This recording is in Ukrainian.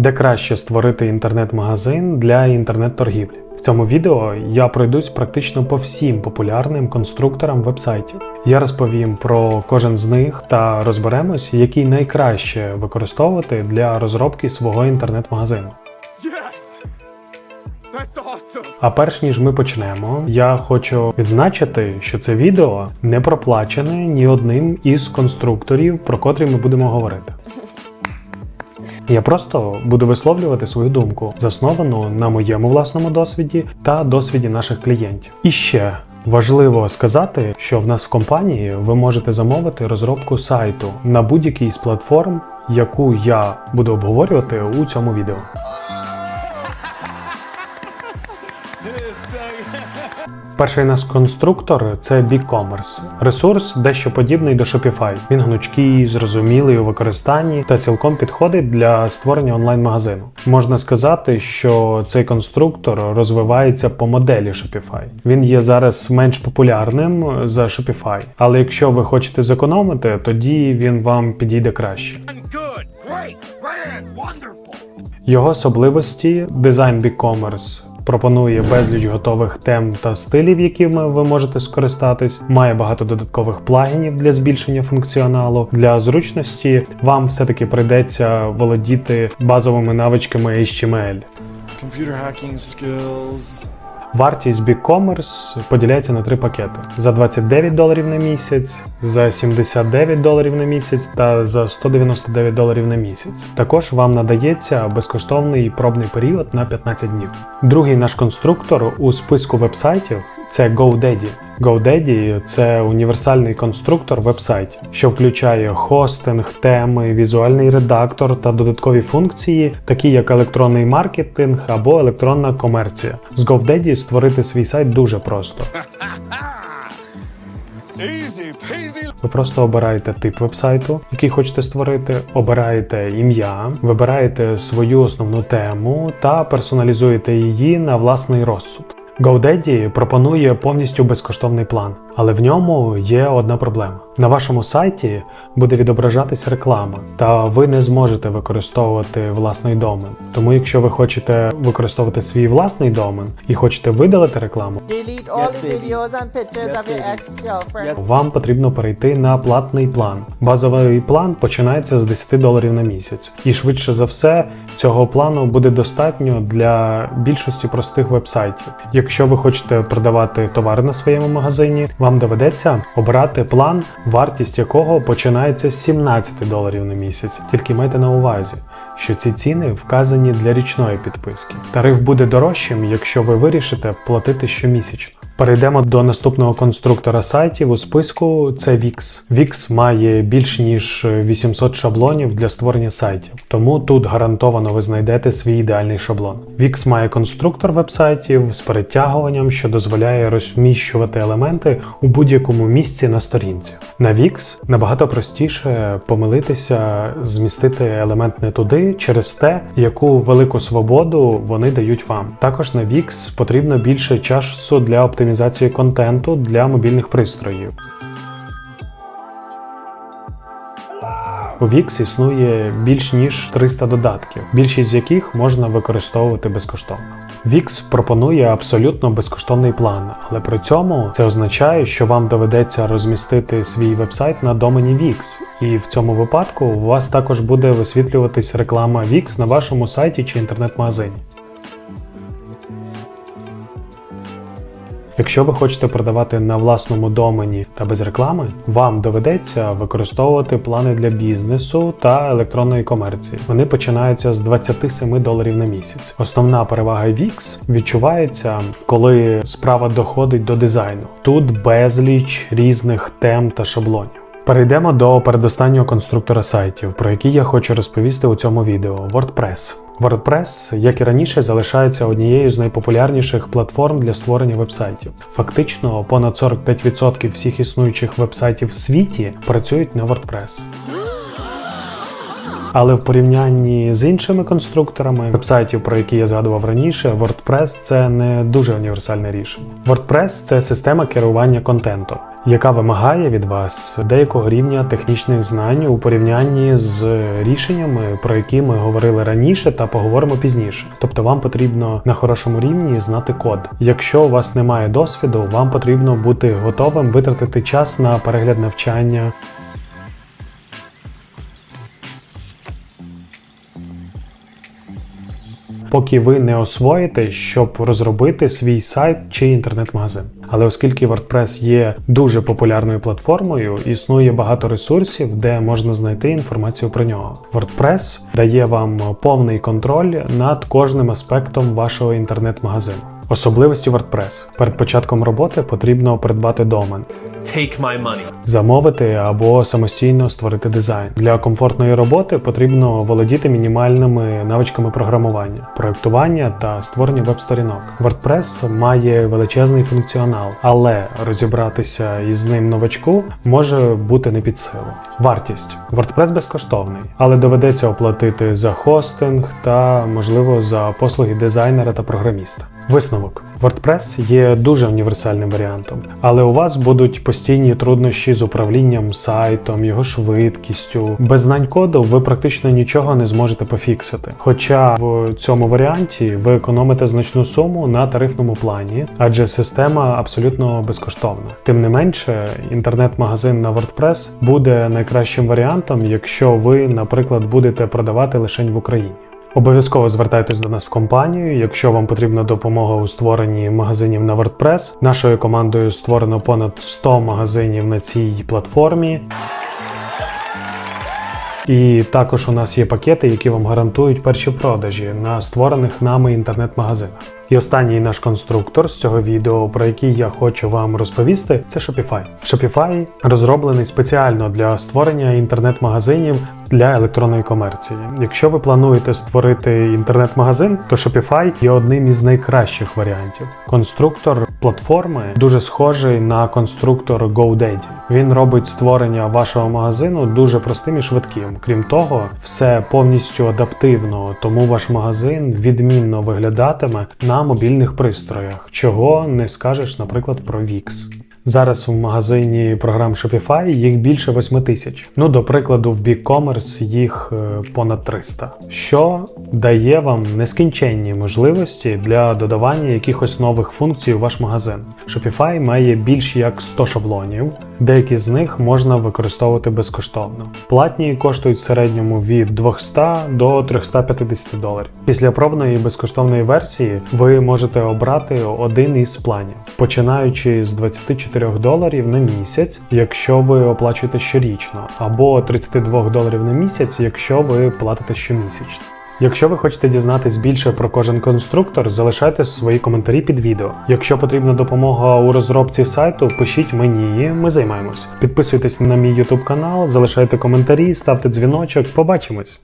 де краще створити інтернет-магазин для інтернет-торгівлі. В цьому відео я пройдусь практично по всім популярним конструкторам вебсайтів. Я розповім про кожен з них та розберемось, який найкраще використовувати для розробки свого інтернет-магазину. А перш ніж ми почнемо, я хочу відзначити, що це відео не проплачене ні одним із конструкторів, про котрі ми будемо говорити. Я просто буду висловлювати свою думку, засновану на моєму власному досвіді та досвіді наших клієнтів. І ще важливо сказати, що в нас в компанії ви можете замовити розробку сайту на будь-якій з платформ, яку я буду обговорювати у цьому відео. Перший наш конструктор це BigCommerce. Ресурс дещо подібний до Shopify. Він гнучкий, зрозумілий у використанні та цілком підходить для створення онлайн-магазину. Можна сказати, що цей конструктор розвивається по моделі Shopify. Він є зараз менш популярним за Shopify, але якщо ви хочете зекономити, тоді він вам підійде краще. Його особливості дизайн BigCommerce пропонує безліч готових тем та стилів, якими ви можете скористатись. Має багато додаткових плагінів для збільшення функціоналу. Для зручності вам все-таки прийдеться володіти базовими навичками HTML. computer hacking skills. Вартість BigCommerce поділяється на три пакети: за 29 доларів на місяць, за 79 доларів на місяць та за 199 доларів на місяць. Також вам надається безкоштовний пробний період на 15 днів. Другий наш конструктор у списку вебсайтів це GoDaddy. GoDaddy – це універсальний конструктор вебсайтів, що включає хостинг, теми, візуальний редактор та додаткові функції, такі як електронний маркетинг або електронна комерція. З GoDaddy створити свій сайт дуже просто. Ви просто обираєте тип вебсайту, який хочете створити, обираєте ім'я, вибираєте свою основну тему та персоналізуєте її на власний розсуд. GoDaddy пропонує повністю безкоштовний план, але в ньому є одна проблема. На вашому сайті буде відображатись реклама, та ви не зможете використовувати власний домен. Тому, якщо ви хочете використовувати свій власний домен і хочете видалити рекламу, вам потрібно перейти на платний план. Базовий план починається з 10 доларів на місяць, і швидше за все цього плану буде достатньо для більшості простих вебсайтів. Якщо ви хочете продавати товари на своєму магазині, вам доведеться обрати план, вартість якого починається з 17 доларів на місяць. Тільки майте на увазі. Що ці ціни вказані для річної підписки. Тариф буде дорожчим, якщо ви вирішите платити щомісячно. Перейдемо до наступного конструктора сайтів у списку. Це Wix. Wix має більш ніж 800 шаблонів для створення сайтів, тому тут гарантовано ви знайдете свій ідеальний шаблон. Wix має конструктор вебсайтів з перетягуванням, що дозволяє розміщувати елементи у будь-якому місці на сторінці. На Wix набагато простіше помилитися, змістити елемент не туди через те, яку велику свободу вони дають вам. Також на Wix потрібно більше часу для оптимізації контенту для мобільних пристроїв. У Wix існує більш ніж 300 додатків, більшість з яких можна використовувати безкоштовно. Wix пропонує абсолютно безкоштовний план, але при цьому це означає, що вам доведеться розмістити свій вебсайт на домені Wix, і в цьому випадку у вас також буде висвітлюватись реклама Wix на вашому сайті чи інтернет-магазині. Якщо ви хочете продавати на власному домені та без реклами, вам доведеться використовувати плани для бізнесу та електронної комерції. Вони починаються з 27 доларів на місяць. Основна перевага Wix відчувається, коли справа доходить до дизайну. Тут безліч різних тем та шаблонів. Перейдемо до передостаннього конструктора сайтів, про який я хочу розповісти у цьому відео WordPress. WordPress, як і раніше, залишається однією з найпопулярніших платформ для створення вебсайтів. Фактично, понад 45% всіх існуючих вебсайтів в світі працюють на WordPress. Але в порівнянні з іншими конструкторами вебсайтів, про які я згадував раніше, WordPress це не дуже універсальне рішення. WordPress це система керування контентом, яка вимагає від вас деякого рівня технічних знань у порівнянні з рішеннями, про які ми говорили раніше та поговоримо пізніше. Тобто вам потрібно на хорошому рівні знати код. Якщо у вас немає досвіду, вам потрібно бути готовим витратити час на перегляд навчання. Поки ви не освоїте, щоб розробити свій сайт чи інтернет-магазин. Але оскільки WordPress є дуже популярною платформою, існує багато ресурсів, де можна знайти інформацію про нього. WordPress дає вам повний контроль над кожним аспектом вашого інтернет-магазину. Особливості WordPress. Перед початком роботи потрібно придбати домен, Take my money. замовити або самостійно створити дизайн. Для комфортної роботи потрібно володіти мінімальними навичками програмування, проектування та створення веб-сторінок. WordPress має величезний функціонал, але розібратися із ним новачку може бути не під силу. Вартість WordPress безкоштовний, але доведеться оплатити за хостинг та, можливо, за послуги дизайнера та програміста. Висновок WordPress є дуже універсальним варіантом, але у вас будуть постійні труднощі з управлінням сайтом, його швидкістю. Без знань коду ви практично нічого не зможете пофіксити. Хоча в цьому варіанті ви економите значну суму на тарифному плані, адже система абсолютно безкоштовна. Тим не менше, інтернет-магазин на WordPress буде найкращим варіантом, якщо ви, наприклад, будете продавати лише в Україні. Обов'язково звертайтесь до нас в компанію, якщо вам потрібна допомога у створенні магазинів на WordPress. Нашою командою створено понад 100 магазинів на цій платформі. І також у нас є пакети, які вам гарантують перші продажі на створених нами інтернет-магазинах. І останній наш конструктор з цього відео, про який я хочу вам розповісти, це Shopify. Shopify розроблений спеціально для створення інтернет-магазинів для електронної комерції. Якщо ви плануєте створити інтернет-магазин, то Shopify є одним із найкращих варіантів. Конструктор платформи дуже схожий на конструктор GoDaddy. Він робить створення вашого магазину дуже простим і швидким. Крім того, все повністю адаптивно, тому ваш магазин відмінно виглядатиме на мобільних пристроях, чого не скажеш, наприклад, про Wix. Зараз в магазині програм Shopify їх більше 8 тисяч. Ну, до прикладу, в BigCommerce їх е, понад 300, що дає вам нескінченні можливості для додавання якихось нових функцій у ваш магазин. Shopify має більш як 100 шаблонів, деякі з них можна використовувати безкоштовно. Платні коштують в середньому від 200 до 350 доларів. Після пробної безкоштовної версії ви можете обрати один із планів, починаючи з 24 доларів на місяць, якщо ви оплачуєте щорічно, або 32 доларів на місяць, якщо ви платите щомісячно. Якщо ви хочете дізнатись більше про кожен конструктор, залишайте свої коментарі під відео. Якщо потрібна допомога у розробці сайту, пишіть мені, ми займаємось. Підписуйтесь на мій YouTube канал, залишайте коментарі, ставте дзвіночок. Побачимось!